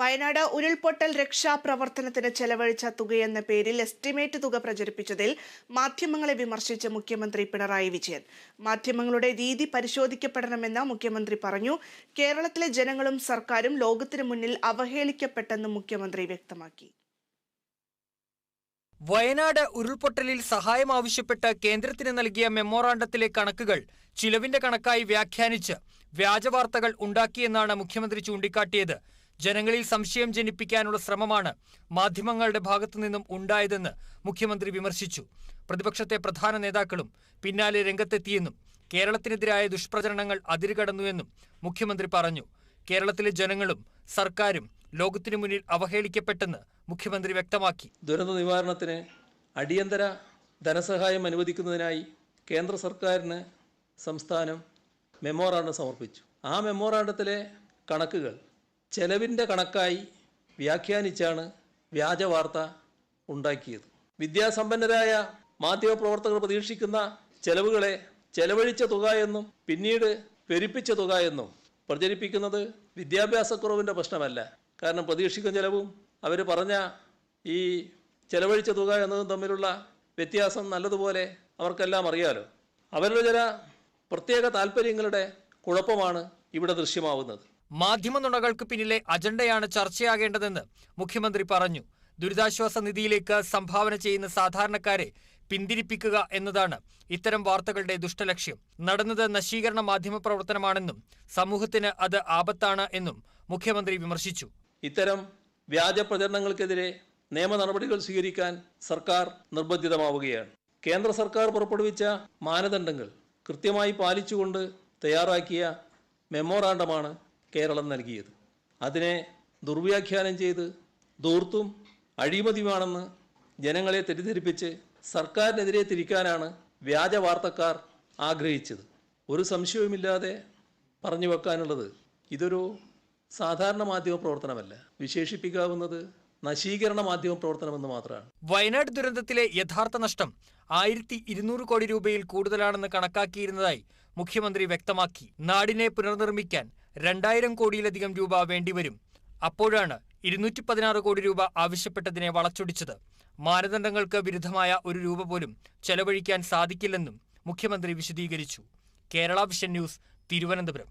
വയനാട് ഉരുൾപൊട്ടൽ രക്ഷാപ്രവർത്തനത്തിന് ചെലവഴിച്ച തുകയെന്ന പേരിൽ എസ്റ്റിമേറ്റ് തുക പ്രചരിപ്പിച്ചതിൽ മാധ്യമങ്ങളെ വിമർശിച്ച മുഖ്യമന്ത്രി പിണറായി വിജയൻ. മാധ്യമങ്ങളുടെ രീതി പരിശോധിക്കപ്പെടണമെന്ന് മുഖ്യമന്ത്രി പറഞ്ഞു. കേരളത്തിലെ ജനങ്ങളും സർക്കാരും ലോകത്തിനു മുന്നിൽ അവഹേളിക്കപ്പെട്ടെന്നും മുഖ്യമന്ത്രി വ്യക്തമാക്കി. വയനാട് ഉരുൾപൊട്ടലിൽ സഹായം ആവശ്യപ്പെട്ട് കേന്ദ്രത്തിന് നൽകിയ മെമ്മോറാണ്ടത്തിലെ കണക്കുകൾ ചിലവിന്റെ കണക്കായി വ്യാഖ്യാനിച്ച് വ്യാജവാർത്തകൾ ഉണ്ടാക്കിയെന്നാണ് മുഖ്യമന്ത്രി ചൂണ്ടിക്കാട്ടിയത്. ജനങ്ങളിൽ സംശയം ജനിപ്പിക്കാനുള്ള ശ്രമമാണ് മാധ്യമങ്ങളുടെ ഭാഗത്തുനിന്നും ഉണ്ടായതെന്ന് മുഖ്യമന്ത്രി വിമർശിച്ചു. പ്രതിപക്ഷത്തെ പ്രധാന നേതാക്കളും പിന്നാലെ രംഗത്തെത്തിയെന്നും കേരളത്തിനെതിരായ ദുഷ്പ്രചരണങ്ങൾ അതിരുകടന്നുവെന്നും മുഖ്യമന്ത്രി പറഞ്ഞു. കേരളത്തിലെ ജനങ്ങളും സർക്കാരും ലോകത്തിനു മുന്നിൽ അവഹേളിക്കപ്പെട്ടെന്ന് മുഖ്യമന്ത്രി വ്യക്തമാക്കി. ദുരന്ത നിവാരണത്തിന് അടിയന്തര ധനസഹായം അനുവദിക്കുന്നതിനായി കേന്ദ്ര സർക്കാരിന് സംസ്ഥാനം മെമ്മോറാണ്ടം സമർപ്പിച്ചു. ആ മെമ്മോറാണ്ടത്തിലെ കണക്കുകൾ ചെലവിന്റെ കണക്കായി വ്യാഖ്യാനിച്ചാണ് വ്യാജ വാർത്ത ഉണ്ടാക്കിയത്. വിദ്യാസമ്പന്നരായ മാധ്യമപ്രവർത്തകർ പ്രതീക്ഷിക്കുന്ന ചെലവുകളെ ചെലവഴിച്ച തുക എന്നും പിന്നീട് പെരുപ്പിച്ച തുക എന്നും പ്രചരിപ്പിക്കുന്നത് വിദ്യാഭ്യാസക്കുറവിന്റെ പ്രശ്നമല്ല. കാരണം പ്രതീക്ഷിക്കുന്ന ചിലവും അവർ പറഞ്ഞ ഈ ചെലവഴിച്ച തുക എന്നതും തമ്മിലുള്ള വ്യത്യാസം നല്ലതുപോലെ അവർക്കെല്ലാം അറിയാലോ. അവരുടെ ചില പ്രത്യേക താല്പര്യങ്ങളുടെ കുഴപ്പമാണ് ഇവിടെ ദൃശ്യമാവുന്നത്. മാധ്യമ നുണകൾക്ക് പിന്നിലെ അജണ്ടയാണ് ചർച്ചയാകേണ്ടതെന്ന് മുഖ്യമന്ത്രി പറഞ്ഞു. ദുരിതാശ്വാസ നിധിയിലേക്ക് സംഭാവന ചെയ്യുന്ന സാധാരണക്കാരെ പിന്തിരിപ്പിക്കുക എന്നതാണ് ഇത്തരം വാർത്തകളുടെ ദുഷ്ടലക്ഷ്യം. നടന്നത് നശീകരണ മാധ്യമ പ്രവർത്തനമാണെന്നും സമൂഹത്തിന് അത് ആപത്താണ് എന്നും മുഖ്യമന്ത്രി വിമർശിച്ചു. ഇത്തരം വ്യാജ പ്രചരണങ്ങൾക്കെതിരെ നിയമ നടപടികൾ സ്വീകരിക്കാൻ സർക്കാർ നിർബന്ധിതമാവുകയാണ്. കേന്ദ്ര സർക്കാർ പുറപ്പെടുവിച്ച മാനദണ്ഡങ്ങൾ കൃത്യമായി പാലിച്ചുകൊണ്ട് തയ്യാറാക്കിയ മെമ്മോറാണ്ടമാണ് കേരളം നൽകിയത്. അതിനെ ദുർവ്യാഖ്യാനം ചെയ്ത് ദൂർത്തും അഴിമതിയുമാണെന്ന് ജനങ്ങളെ തെറ്റിദ്ധരിപ്പിച്ച് സർക്കാരിനെതിരെ തിരിക്കാനാണ് വ്യാജ വാർത്തക്കാർ ആഗ്രഹിച്ചത്. ഒരു സംശയവുമില്ലാതെ പറഞ്ഞു വെക്കാനുള്ളത് ഇതൊരു സാധാരണ മാധ്യമ പ്രവർത്തനമല്ല. വിശേഷിപ്പിക്കാവുന്നത് നശീകരണ മാധ്യമ പ്രവർത്തനമെന്ന് മാത്രമാണ്. വയനാട് ദുരന്തത്തിലെ യഥാർത്ഥ നഷ്ടം ആയിരത്തി ഇരുന്നൂറ് കോടി രൂപയിൽ കൂടുതലാണെന്ന് കണക്കാക്കിയിരുന്നതായി മുഖ്യമന്ത്രി വ്യക്തമാക്കി. നാടിനെ പുനർനിർമ്മിക്കാൻ രണ്ടായിരം കോടിയിലധികം രൂപ വേണ്ടിവരും. അപ്പോഴാണ് ഇരുന്നൂറ്റി പതിനാറ് കോടി രൂപ ആവശ്യപ്പെട്ടതിനെ വളച്ചൊടിച്ചത്. മാനദണ്ഡങ്ങൾക്ക് വിരുദ്ധമായ ഒരു രൂപ പോലും ചെലവഴിക്കാൻ സാധിക്കില്ലെന്നും മുഖ്യമന്ത്രി വിശദീകരിച്ചു. Kerala vision news Thiruvananthapuram.